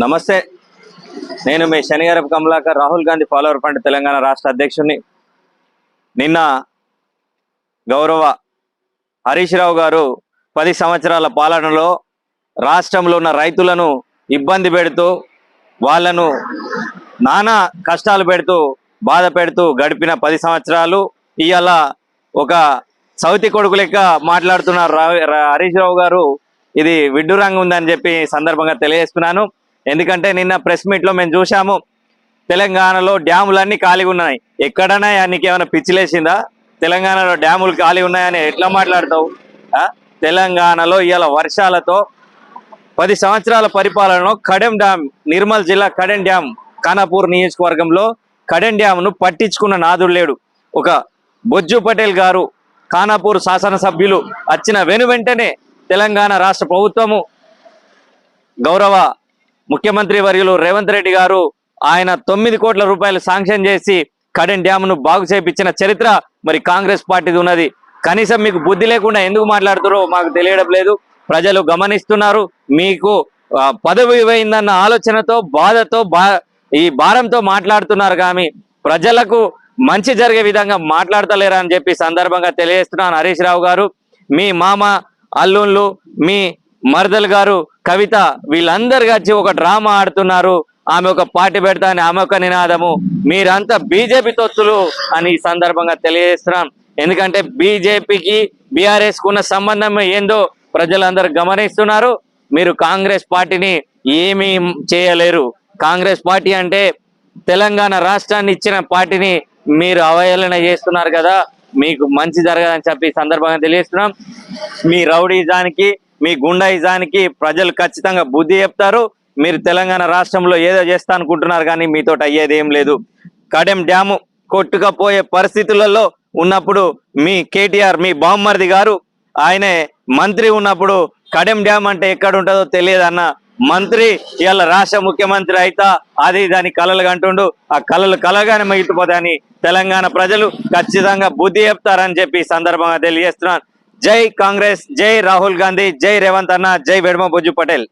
నమస్తే. నేను మీ శనిగారపు కమలాకర్ రాహుల్ గాంధీ ఫాలోవర్ ఫండ్ తెలంగాణ రాష్ట్ర అధ్యక్షుడిని. నిన్న గౌరవ హరీష్ రావు గారు పది సంవత్సరాల పాలనలో రాష్ట్రంలో ఉన్న రైతులను ఇబ్బంది పెడుతూ వాళ్ళను నానా కష్టాలు పెడుతూ బాధ పెడుతూ గడిపిన పది సంవత్సరాలు ఇవాళ ఒక సౌతి కొడుకు లెక్క మాట్లాడుతున్నారు రా- హరీష్ రావు గారు. ఇది విడ్డూరంగా ఉందని చెప్పి సందర్భంగా తెలియజేస్తున్నాను. ఎందుకంటే నిన్న ప్రెస్ మీట్లో మేము చూసాము తెలంగాణలో డ్యాములన్నీ ఖాళీగా ఉన్నాయి. ఎక్కడన్నా నీకు ఏమైనా పిచ్చిలేసిందా తెలంగాణలో డ్యాములు ఖాళీ ఉన్నాయని ఎట్లా మాట్లాడతావు? తెలంగాణలో ఇవాళ వర్షాలతో పది సంవత్సరాల పరిపాలనలో కడెం డ్యామ్ నిర్మల్ జిల్లా కడెం డ్యామ్ ఖానాపూర్ నియోజకవర్గంలో కడెం డ్యామ్ను పట్టించుకున్న నాదుడు లేడు. ఒక బొజ్జు పటేల్ గారు ఖానాపూర్ శాసనసభ్యులు వచ్చిన వెను వెంటనే తెలంగాణ రాష్ట్ర ప్రభుత్వము గౌరవ ముఖ్యమంత్రి వర్యులు రేవంత్ రెడ్డి గారు ఆయన తొమ్మిది కోట్ల రూపాయలు శాంక్షన్ చేసి కడెన్ డ్యామ్ను బాగు చేపించిన చరిత్ర మరి కాంగ్రెస్ పార్టీది ఉన్నది. కనీసం మీకు బుద్ధి లేకుండా ఎందుకు మాట్లాడుతారో మాకు తెలియడం లేదు. ప్రజలు గమనిస్తున్నారు. మీకు పదవి పోయిందన్న ఆలోచనతో బాధతో బా ఈ భారంతో మాట్లాడుతున్నారు కానీ ప్రజలకు మంచి జరిగే విధంగా మాట్లాడతలేరా అని చెప్పి సందర్భంగా తెలియజేస్తున్నాను హరీష్ రావు గారు. మీ మామ అల్లుళ్ళు మీ మరదల్ గారు కవిత వీళ్ళందరు కలిసి ఒక డ్రామా ఆడుతున్నారు. ఆమె ఒక పార్టీ పెడతా అని ఆమె ఒక నినాదము. మీరంతా బీజేపీ తొత్తులు అని ఈ సందర్భంగా తెలియజేస్తున్నాం. ఎందుకంటే బీజేపీకి బీఆర్ఎస్కు ఉన్న సంబంధం ఏందో ప్రజలందరూ గమనిస్తున్నారు. మీరు కాంగ్రెస్ పార్టీని ఏమీ చేయలేరు. కాంగ్రెస్ పార్టీ అంటే తెలంగాణ రాష్ట్రాన్ని ఇచ్చిన పార్టీని మీరు అవహేళన చేస్తున్నారు కదా. మీకు మంచి జరగదని చెప్పి ఈ సందర్భంగా తెలియజేస్తున్నాం. మీ రౌడీజానికి మీ గుండాయిజానికి ప్రజలు ఖచ్చితంగా బుద్ధి చెప్తారు. మీరు తెలంగాణ రాష్ట్రంలో ఏదో చేస్తా అనుకుంటున్నారు కానీ మీతో అయ్యేది ఏం లేదు. కడెం డ్యాము కొట్టుకపోయే పరిస్థితులలో ఉన్నప్పుడు మీ కేటీఆర్ మీ బామ్మర్ది గారు ఆయనే మంత్రి ఉన్నప్పుడు కడెం డ్యామ్ అంటే ఎక్కడ ఉంటుందో తెలియదు అన్న మంత్రి ఇవాళ రాష్ట్ర ముఖ్యమంత్రి అయితా అది దాని కలలు కంటుండు. ఆ కలలు కలగానే మిగిలిపోతాయని తెలంగాణ ప్రజలు ఖచ్చితంగా బుద్ధి చెప్తారని చెప్పి సందర్భంగా తెలియజేస్తున్నాను. జై కాంగ్రెస్ జై రాహుల్ గాంధీ జై రేవంత్ అన్న జై వెడమ బొజ్జు పటేల్